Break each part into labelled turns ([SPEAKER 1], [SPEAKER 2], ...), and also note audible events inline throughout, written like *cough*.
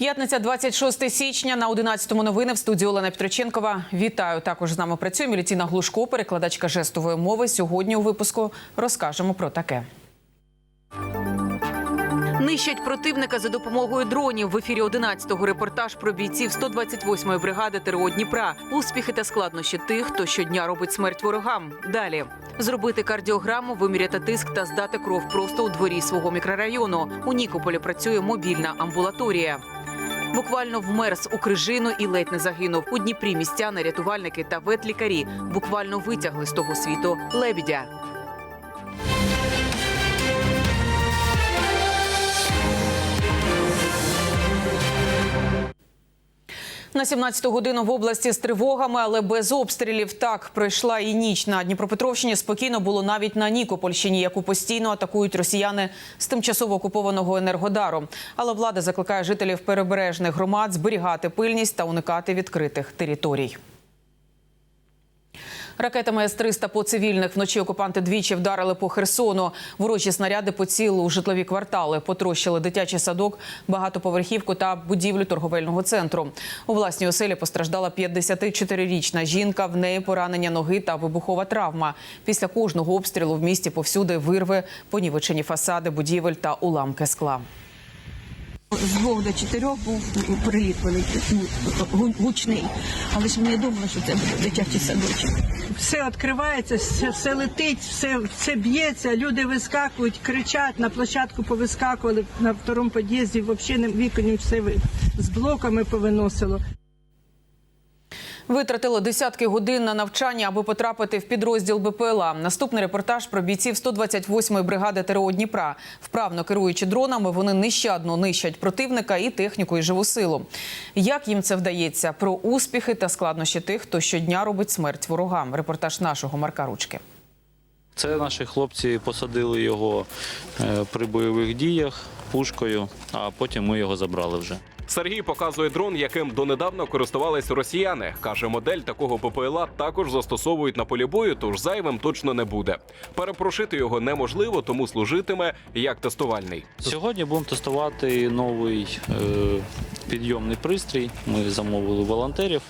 [SPEAKER 1] П'ятниця, 26 січня на 11-му новини в студії Олена Петроченкова. Вітаю. Також з нами працює Мілітіна Глушко, перекладачка жестової мови. Сьогодні у випуску розкажемо про таке. Нищать противника за допомогою дронів. В ефірі 11-го репортаж про бійців 128-ї бригади ТРО Дніпра. Успіхи та складнощі тих, хто щодня робить смерть ворогам. Далі зробити кардіограму, виміряти тиск та здати кров просто у дворі свого мікрорайону. У Нікополі працює мобільна амбулаторія. Буквально вмерз у крижину і ледь не загинув. У Дніпрі містяни, рятувальники та ветлікарі буквально витягли з того світу лебідя. На 17-ту годину в області з тривогами, але без обстрілів. Так пройшла і ніч на Дніпропетровщині. Спокійно було навіть на Нікопольщині, яку постійно атакують росіяни з тимчасово окупованого енергодару. Але влада закликає жителів перебережних громад зберігати пильність та уникати відкритих територій. Ракетами С-300 по цивільних вночі окупанти двічі вдарили по Херсону. Ворожі снаряди поцілили у житлові квартали, потрощили дитячий садок, багатоповерхівку та будівлю торговельного центру. У власній оселі постраждала 54-річна жінка. В неї поранення ноги та вибухова травма. Після кожного обстрілу в місті повсюди вирви, понівечені фасади, будівель та уламки скла.
[SPEAKER 2] З двох до чотирьох був приліт великий, ну, гучний. Але ж ми не думали, що це буде дитячий садочок.
[SPEAKER 3] все відкривається, все, все летить, все, все б'ється, люди вискакують, кричать, на площадку повискакували на второму під'їзді, взагалі віконів все з блоками повиносило.
[SPEAKER 1] Витратили десятки годин на навчання, аби потрапити в підрозділ БПЛА. Наступний репортаж про бійців 128-ї бригади ТРО Дніпра. Вправно керуючи дронами, вони нещадно нищать противника і техніку, і живу силу. Як їм це вдається? Про успіхи та складнощі тих, хто щодня робить смерть ворогам. Репортаж нашого Марка Ручки.
[SPEAKER 4] Це наші хлопці посадили його е, при бойових діях пушкою, а потім ми його забрали вже.
[SPEAKER 5] Сергій показує дрон, яким донедавна користувались росіяни. каже, модель такого ППЛА також застосовують на полі бою, тож зайвим точно не буде. Перепрошити його неможливо, тому служитиме як тестувальний.
[SPEAKER 4] Сьогодні будемо тестувати новий е, підйомний пристрій. Ми замовили волонтерів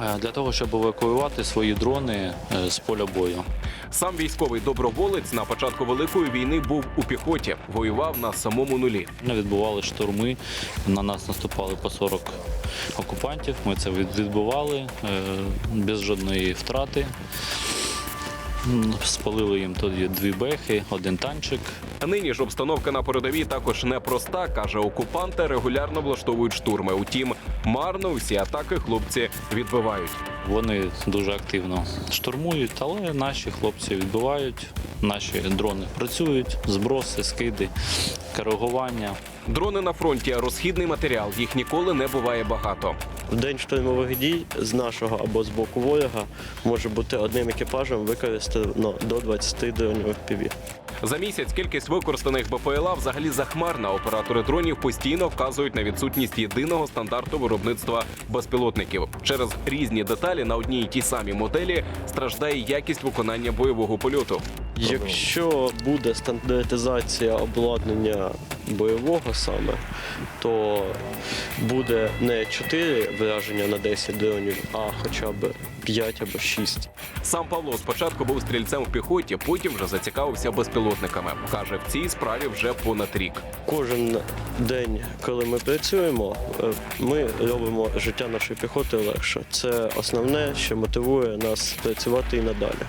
[SPEAKER 4] е, для того, щоб евакуювати свої дрони е, з поля бою.
[SPEAKER 5] Сам військовий доброволець на початку великої війни був у піхоті, воював на самому нулі.
[SPEAKER 4] Ми відбували штурми, на нас наступали по 40 окупантів. Ми це від- відбивали е, без жодної втрати. Спалили їм тоді дві бехи, один танчик.
[SPEAKER 5] Нині ж обстановка на передовій також непроста. каже, окупанти регулярно влаштовують штурми. Утім, марно усі атаки хлопці відбивають.
[SPEAKER 4] Вони дуже активно штурмують, але наші хлопці відбивають, наші дрони працюють, зброси, скиди, коригування.
[SPEAKER 5] Дрони на фронті розхідний матеріал. Їх ніколи не буває багато.
[SPEAKER 6] В день штурмових дій з нашого або з боку ворога може бути одним екіпажем використано до 20 дронів FPV.
[SPEAKER 5] За місяць кількість використаних БПЛА взагалі захмарна. Оператори дронів постійно вказують на відсутність єдиного стандарту виробництва безпілотників. Через різні деталі на одній і тій самій моделі страждає якість виконання бойового польоту.
[SPEAKER 6] Якщо буде стандартизація обладнання бойового саме, то буде не 4 враження на 10 дронів, а хоча б 5 або 6.
[SPEAKER 5] Сам Павло спочатку був стрільцем в піхоті, потім вже зацікавився безпілотниками. каже, в цій справі вже понад рік.
[SPEAKER 6] Кожен день, коли ми працюємо, е, ми робимо життя нашої піхоти легше. Це основне, що мотивує нас працювати і надалі.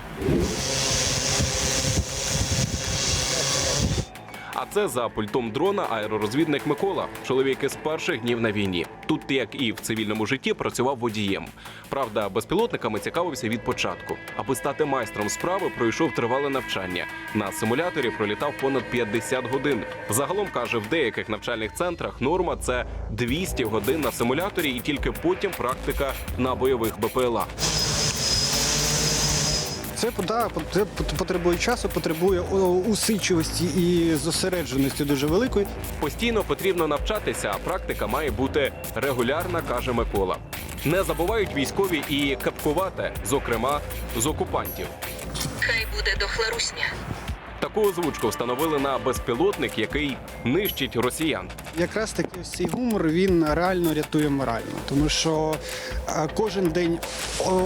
[SPEAKER 5] Це за пультом дрона аеророзвідник Микола. Чоловік із перших днів на війні. Тут, як і в цивільному житті, працював водієм. Правда, безпілотниками цікавився від початку. Аби стати майстром справи, пройшов тривале навчання. На симуляторі пролітав понад 50 годин. Загалом каже, в деяких навчальних центрах норма це 200 годин на симуляторі, і тільки потім практика на бойових БПЛА.
[SPEAKER 7] Це да, це потребує часу, потребує о, усидчивості і зосередженості дуже великої.
[SPEAKER 5] Постійно потрібно навчатися, а практика має бути регулярна, каже Микола. Не забувають військові і капкувати, зокрема з окупантів.
[SPEAKER 8] Хай буде дохла русня.
[SPEAKER 5] Таку озвучку встановили на безпілотник, який нищить росіян.
[SPEAKER 7] Якраз таки ось цей гумор він реально рятує морально, тому що е, кожен день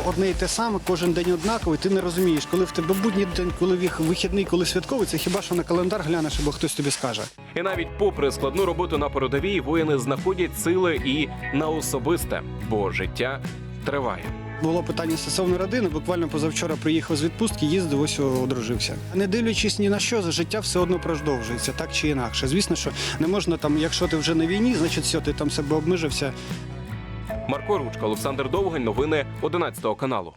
[SPEAKER 7] одне і те саме, кожен день однаковий. Ти не розумієш, коли в тебе будній день, коли вих- вихідний, коли святковий, це хіба що на календар глянеш, або хтось тобі скаже.
[SPEAKER 5] І навіть попри складну роботу на передовій, воїни знаходять сили і на особисте, бо життя триває.
[SPEAKER 7] Було питання стосовно родини. Буквально позавчора приїхав з відпустки, їздив, ось одружився. Не дивлячись ні на що, життя все одно продовжується, так чи інакше. Звісно, що не можна там, якщо ти вже на війні, значить все, ти там себе обмежився.
[SPEAKER 5] Марко Ручка, Олександр Довгань, новини 11 каналу.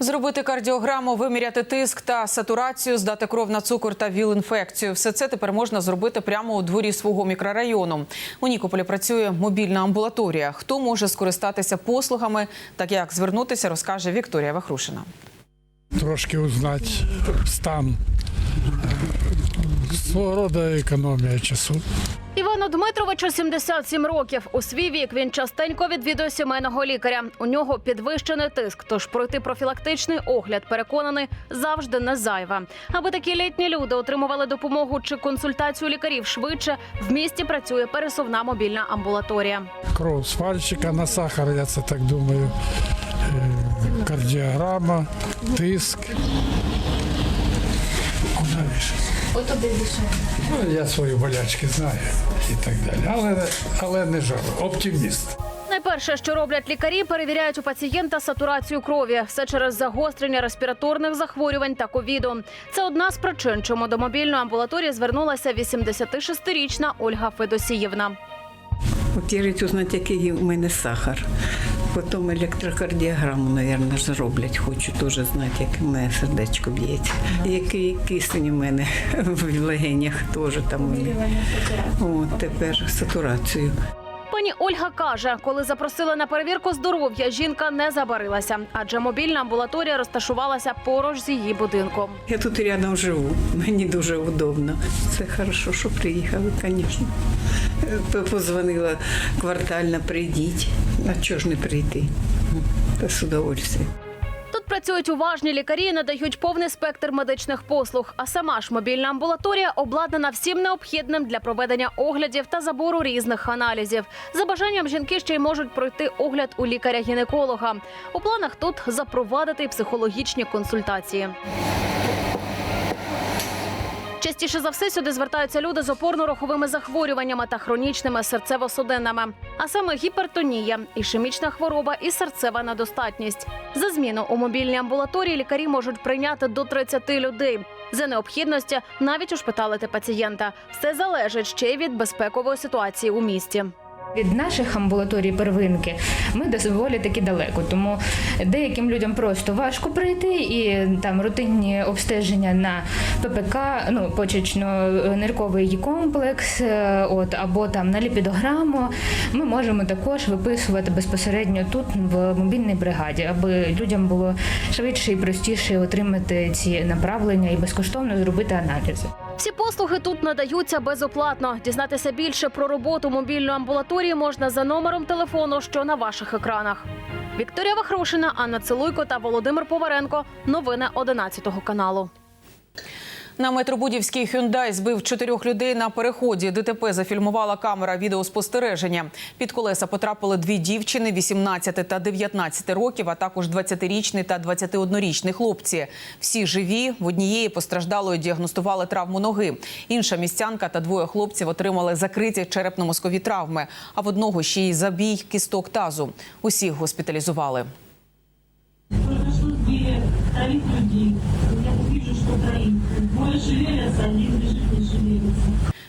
[SPEAKER 1] Зробити кардіограму, виміряти тиск та сатурацію, здати кров на цукор та ВІЛ-інфекцію. Все це тепер можна зробити прямо у дворі свого мікрорайону. У Нікополі працює мобільна амбулаторія. Хто може скористатися послугами, так як звернутися, розкаже Вікторія Вахрушина.
[SPEAKER 8] трошки узнати стан. Свого роду економія часу.
[SPEAKER 9] Івану Дмитровичу 77 років. У свій вік він частенько відвідує сімейного лікаря. У нього підвищений тиск, тож пройти профілактичний огляд, переконаний, завжди не зайве. Аби такі літні люди отримували допомогу чи консультацію лікарів швидше, в місті працює пересувна мобільна амбулаторія.
[SPEAKER 8] Кров з пальчика на сахар, я це так думаю. Е, Кардіограма, тиск. Куди більше? Ну, я свої болячки знаю і так далі. Але, але не жаль. Оптиміст.
[SPEAKER 9] Найперше, що роблять лікарі, перевіряють у пацієнта сатурацію крові. Все через загострення респіраторних захворювань та ковіду. Це одна з причин, чому до мобільної амбулаторії звернулася 86-річна Ольга Федосіївна.
[SPEAKER 10] Хотілять узнати, який у мене сахар. Потім електрокардіограму, мабуть, зроблять. Хочу теж знати, як у мене сердечко б'ється. Який кисень у мене *laughs* в легенях теж там. От тепер сатурацію.
[SPEAKER 9] Пані Ольга каже, коли запросила на перевірку здоров'я, жінка не забарилася, адже мобільна амбулаторія розташувалася поруч з її будинком.
[SPEAKER 10] Я тут рядом живу, мені дуже удобно. Це хорошо, що приїхали, звісно. Е, Позвонила квартально, прийдіть. А чого ж не прийти? Та з удовольствием.
[SPEAKER 9] Працюють уважні лікарі, надають повний спектр медичних послуг. А сама ж мобільна амбулаторія обладнана всім необхідним для проведення оглядів та забору різних аналізів. За бажанням жінки ще й можуть пройти огляд у лікаря-гінеколога. У планах тут запровадити психологічні консультації. Частіше за все сюди звертаються люди з опорно-руховими захворюваннями та хронічними серцево-судинними, а саме гіпертонія, ішемічна хвороба і серцева недостатність. За зміну у мобільній амбулаторії лікарі можуть прийняти до 30 людей. За необхідності навіть ушпиталити пацієнта. Все залежить ще й від безпекової ситуації у місті.
[SPEAKER 11] Від наших амбулаторій первинки ми доволі таки далеко, тому деяким людям просто важко прийти, і там рутинні обстеження на ППК, ну почечно-нирковий комплекс, е, от або там на ліпідограму. Ми можемо також виписувати безпосередньо тут в мобільній бригаді, аби людям було швидше і простіше отримати ці направлення і безкоштовно зробити аналізи.
[SPEAKER 9] Всі послуги тут надаються безоплатно. Дізнатися більше про роботу мобільної амбулаторії можна за номером телефону, що на ваших екранах. Вікторія Вахрушина, Анна Целуйко та Володимир Поваренко. Новини 11 каналу.
[SPEAKER 1] На метробудівський Hyundai збив чотирьох людей на переході. ДТП зафільмувала камера відеоспостереження. Під колеса потрапили дві дівчини 18 та 19 років, а також 20-річний та 21-річний хлопці. Всі живі. В однієї постраждалої діагностували травму ноги. Інша містянка та двоє хлопців отримали закриті черепно-мозкові травми. А в одного ще й забій кісток тазу. Усіх госпіталізували.
[SPEAKER 12] Людей. Я вижу, что троих.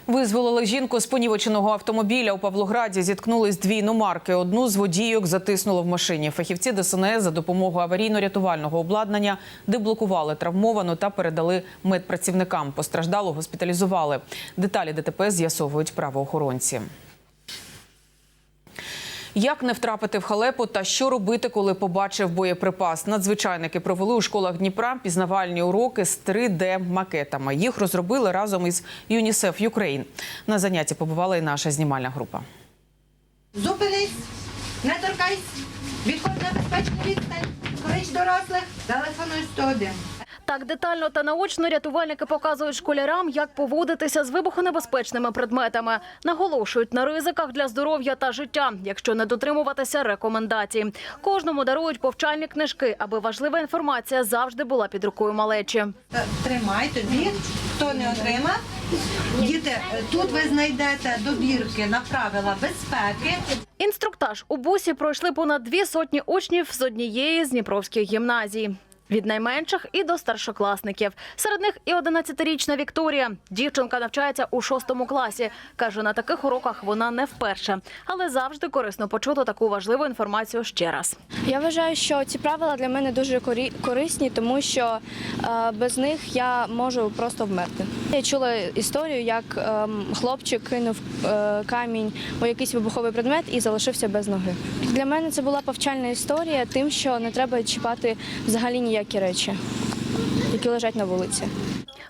[SPEAKER 1] Визволили жінку з понівеченого автомобіля у Павлограді. Зіткнулись дві номарки. Одну з водійок затиснуло в машині. Фахівці ДСНС за допомогою аварійно-рятувального обладнання деблокували травмовану та передали медпрацівникам. Постраждало госпіталізували. Деталі ДТП з'ясовують правоохоронці. Як не втрапити в халепу та що робити, коли побачив боєприпас? Надзвичайники провели у школах Дніпра пізнавальні уроки з 3D-макетами. Їх розробили разом із ЮНІСЕФ Юкрейн. На занятті побувала і наша знімальна група.
[SPEAKER 13] Зупинись, не торкайся, відходь на безпечну відстань. Клич дорослих, телефонуй 101.
[SPEAKER 9] Так детально та наочно рятувальники показують школярам, як поводитися з вибухонебезпечними предметами. Наголошують на ризиках для здоров'я та життя, якщо не дотримуватися рекомендацій. Кожному дарують повчальні книжки, аби важлива інформація завжди була під рукою малечі.
[SPEAKER 13] Тримай тобі, хто не отримав. Діти, е, тут ви знайдете добірки на правила безпеки.
[SPEAKER 9] Інструктаж у бусі пройшли понад дві сотні учнів з однієї з дніпровських гімназій. Від найменших і до старшокласників. Серед них і 11-річна Вікторія. Дівчинка навчається у шостому класі. Каже, на таких уроках вона не вперше, але завжди корисно почути таку важливу інформацію ще раз.
[SPEAKER 14] Я вважаю, що ці правила для мене дуже корисні, тому що е, без них я можу просто вмерти. Я чула історію, як ем, хлопчик кинув е, камінь у якийсь вибуховий предмет і залишився без ноги. Для мене це була повчальна історія, тим, що не треба чіпати взагалі ніякі речі, які лежать на вулиці.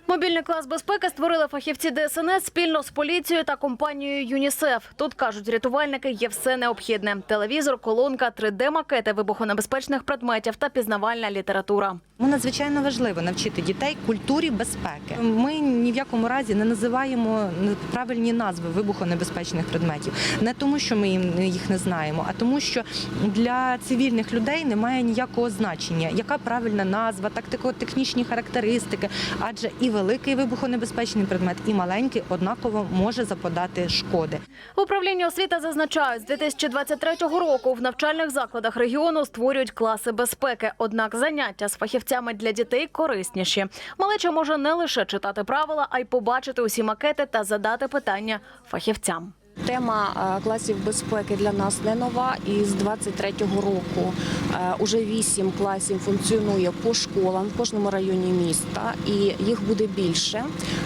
[SPEAKER 9] Мобільний клас безпеки створили фахівці ДСНС спільно з поліцією та компанією ЮНІСЕФ. Тут кажуть, рятувальники є все необхідне: телевізор, колонка, 3D-макети вибухонебезпечних предметів та пізнавальна література.
[SPEAKER 15] Ну, Надзвичайно важливо навчити дітей культурі безпеки. Ми ні в якому разі не називаємо правильні назви вибухонебезпечних предметів. Не тому, що ми їх не знаємо, а тому, що для цивільних людей немає ніякого значення, яка правильна назва, тактико-технічні характеристики. Адже і великий вибухонебезпечний предмет, і маленький однаково може заподати шкоди.
[SPEAKER 9] В освіти зазначають, з 2023 року в навчальних закладах регіону створюють класи безпеки. Однак заняття з фахівцями для дітей корисніші. Малеча може не лише читати правила, а й побачити усі макети та задати питання фахівцям.
[SPEAKER 16] Тема е, класів безпеки для нас не нова. І з 23-го року е, уже вісім класів функціонує по школам в кожному районі міста, і їх буде більше.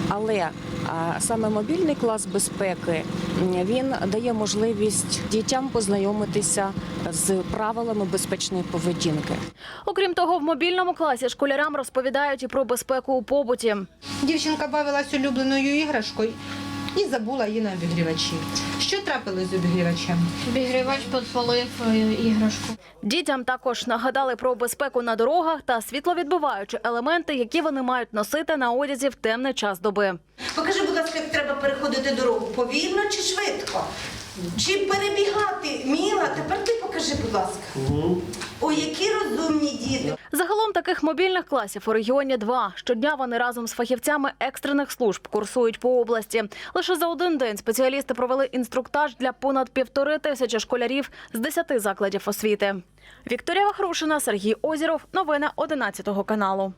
[SPEAKER 16] Але е, саме мобільний клас безпеки він дає можливість дітям познайомитися з правилами безпечної поведінки.
[SPEAKER 9] Окрім того, в мобільному класі школярам розповідають і про безпеку у побуті.
[SPEAKER 13] Дівчинка бавилась улюбленою іграшкою і забула її на обігрівачі. Що трапилось з обігрівачем?
[SPEAKER 14] Обігрівач підпалив іграшку.
[SPEAKER 9] Дітям також нагадали про безпеку на дорогах та світловідбиваючі елементи, які вони мають носити на одязі в темний час доби.
[SPEAKER 13] Покажи, будь ласка, як треба переходити дорогу. Повільно чи швидко? Чи перебігати? Міла, тепер ти покажи, будь ласка. Ой, які розумні діти.
[SPEAKER 9] Загалом таких мобільних класів у регіоні два. Щодня вони разом з фахівцями екстрених служб курсують по області. Лише за один день спеціалісти провели інструктаж для понад півтори тисячі школярів з десяти закладів освіти. Вікторія Вахрушина, Сергій Озіров. Новини 11 каналу.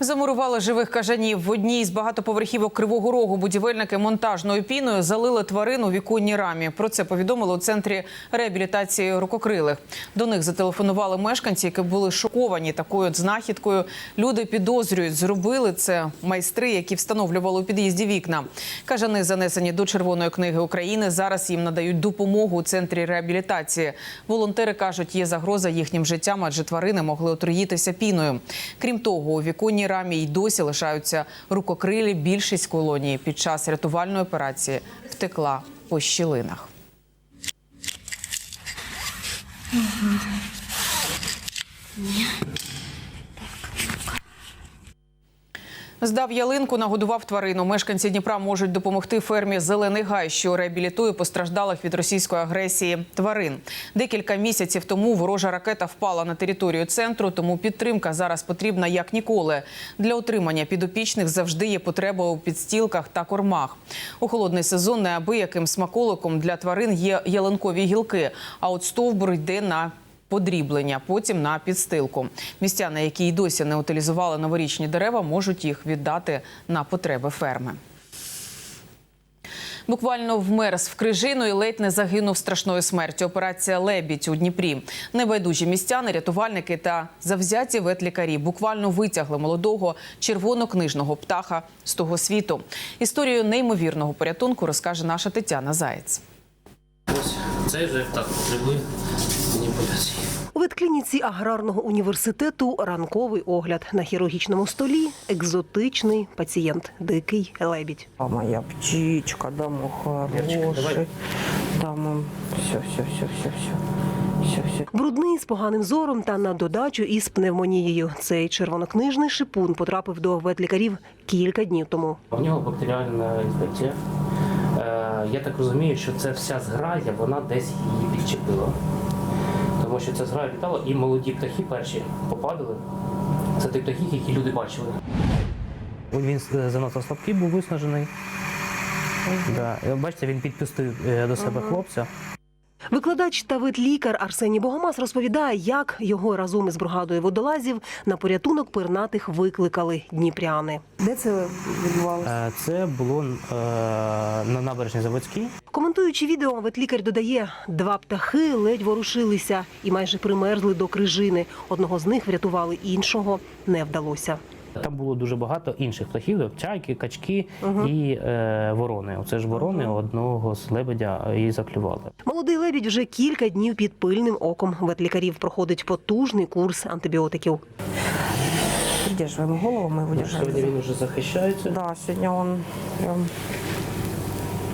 [SPEAKER 1] Замурували живих кажанів в одній з багатоповерхівок Кривого Рогу. Будівельники монтажною піною залили тварину у віконній рамі. Про це повідомили у центрі реабілітації рукокрилих. До них зателефонували мешканці, які були шоковані такою знахідкою. Люди підозрюють, зробили це майстри, які встановлювали у під'їзді вікна. Кажани занесені до Червоної книги України. Зараз їм надають допомогу у центрі реабілітації. Волонтери кажуть, є загроза їхнім життям, адже тварини могли отруїтися піною. Крім того, у віконній рамі й досі лишаються рукокрилі. Більшість колонії під час рятувальної операції втекла по щілинах. Здав ялинку, нагодував тварину. Мешканці Дніпра можуть допомогти фермі Зелений гай, що реабілітує постраждалих від російської агресії тварин. Декілька місяців тому ворожа ракета впала на територію центру, тому підтримка зараз потрібна як ніколи. Для утримання підопічних завжди є потреба у підстілках та кормах. У холодний сезон неабияким смаколиком для тварин є ялинкові гілки. А от стовбур йде на подріблення, потім на підстилку. Містяни, які й досі не утилізували новорічні дерева, можуть їх віддати на потреби ферми. Буквально вмерз в крижину і ледь не загинув страшною смертю. Операція Лебідь у Дніпрі. Небайдужі містяни, рятувальники та завзяті ветлікарі буквально витягли молодого червонокнижного птаха з того світу. Історію неймовірного порятунку розкаже наша Тетяна Заєць.
[SPEAKER 17] Цей вже так потребує маніпуляції. У ветклініці аграрного університету ранковий огляд на хірургічному столі. Екзотичний пацієнт, дикий лебідь.
[SPEAKER 18] А моя птичка, да, мой хороший. Все, все, все, все. Все, все.
[SPEAKER 17] Брудний з поганим зором та на додачу із пневмонією. Цей червонокнижний шипун потрапив до ветлікарів кілька днів тому.
[SPEAKER 19] У нього бактеріальна інфекція. Я так розумію, що це вся зграя, вона десь її підчепила. Тому що ця зграя літала і молоді птахи перші попадали. Це ті птахи, які люди бачили. Він е, занадто слабкий був виснажений. Да. Бачите, він підпустив е, до себе хлопця.
[SPEAKER 17] Викладач та ветлікар Арсеній Богомаз розповідає, як його разом із бригадою водолазів на порятунок пернатих викликали дніпряни. Де це відбувалося?
[SPEAKER 19] Е, Це було е, на набережній Заводській.
[SPEAKER 17] Коментуючи відео, ветлікар додає, два птахи ледь ворушилися і майже примерзли до крижини. Одного з них врятували, іншого не вдалося.
[SPEAKER 19] Там було дуже багато інших птахів, чайки, качки і е, ворони. Оце ж ворони одного з лебедя і заклювали.
[SPEAKER 17] Молодий лебідь вже кілька днів під пильним оком ветлікарів проходить потужний курс антибіотиків.
[SPEAKER 18] Держимо голову, ми его.
[SPEAKER 19] Сьогодні він вже захищається.
[SPEAKER 18] Да, сьогодні он прям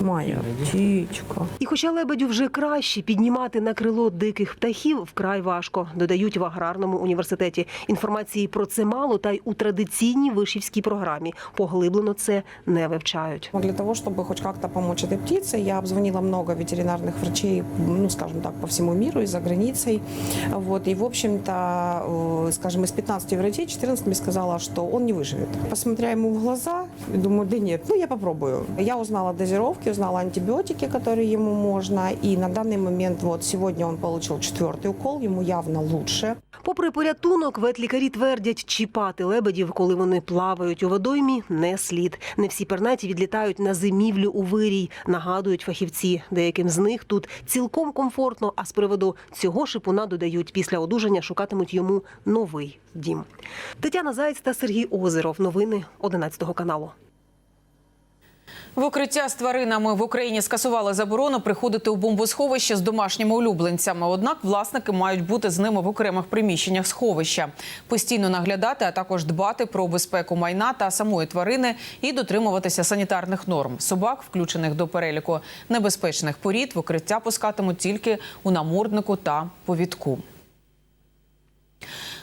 [SPEAKER 18] моя птичка.
[SPEAKER 17] І хоча лебедю вже краще піднімати на крило диких птахів вкрай важко, додають в аграрному університеті. Інформації про це мало, та й у традиційній вишівській програмі поглиблено це не вивчають.
[SPEAKER 20] Для того, чтобы хоть как-то помочь этой птице, я обзвонила много ветеринарных врачей, ну, скажем так, по всему миру и за границей. Вот. И, в общем-то, э, скажем, из 15 врачей 14 мне сказала, что он не выживет. Посмотря ему в глаза, думаю, да нет, ну я попробую. Я узнала дозировки, узнала антибиотики, которые ему можно. И на данный момент, вот сегодня он получил четвертый укол, ему явно лучше.
[SPEAKER 17] Попри порятунок, ветлікарі твердять, чіпати лебедів, коли вони плавають у водоймі, не слід. Не всі пернаті відлітають на зимівлю у вирій, нагадують фахівці. Деяким з них тут цілком комфортно, а з приводу цього шипуна додають, після одужання шукатимуть йому новий дім. Тетяна Заєць та Сергій Озеров. Новини 11 каналу.
[SPEAKER 1] В укриття з тваринами в Україні скасували заборону приходити у бомбосховище з домашніми улюбленцями. Однак власники мають бути з ними в окремих приміщеннях сховища, постійно наглядати, а також дбати про безпеку майна та самої тварини і дотримуватися санітарних норм. Собак, включених до переліку небезпечних порід, в укриття пускатимуть тільки у наморднику та повідку.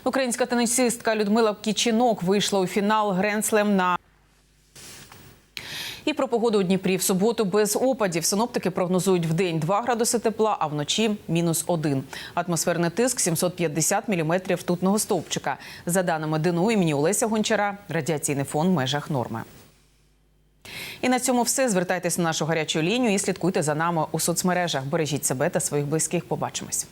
[SPEAKER 1] Українська тенісистка Людмила Кічінок вийшла у фінал Гренслем на і про погоду у Дніпрі в суботу без опадів. Синоптики прогнозують в день 2 градуси тепла, а вночі мінус 1. Атмосферний тиск 750 міліметрів ртутного стовпчика. За даними ДНУ імені Олеся Гончара, радіаційний фон в межах норми. І на цьому все. Звертайтеся на нашу гарячу лінію і слідкуйте за нами у соцмережах. Бережіть себе та своїх близьких. Побачимось.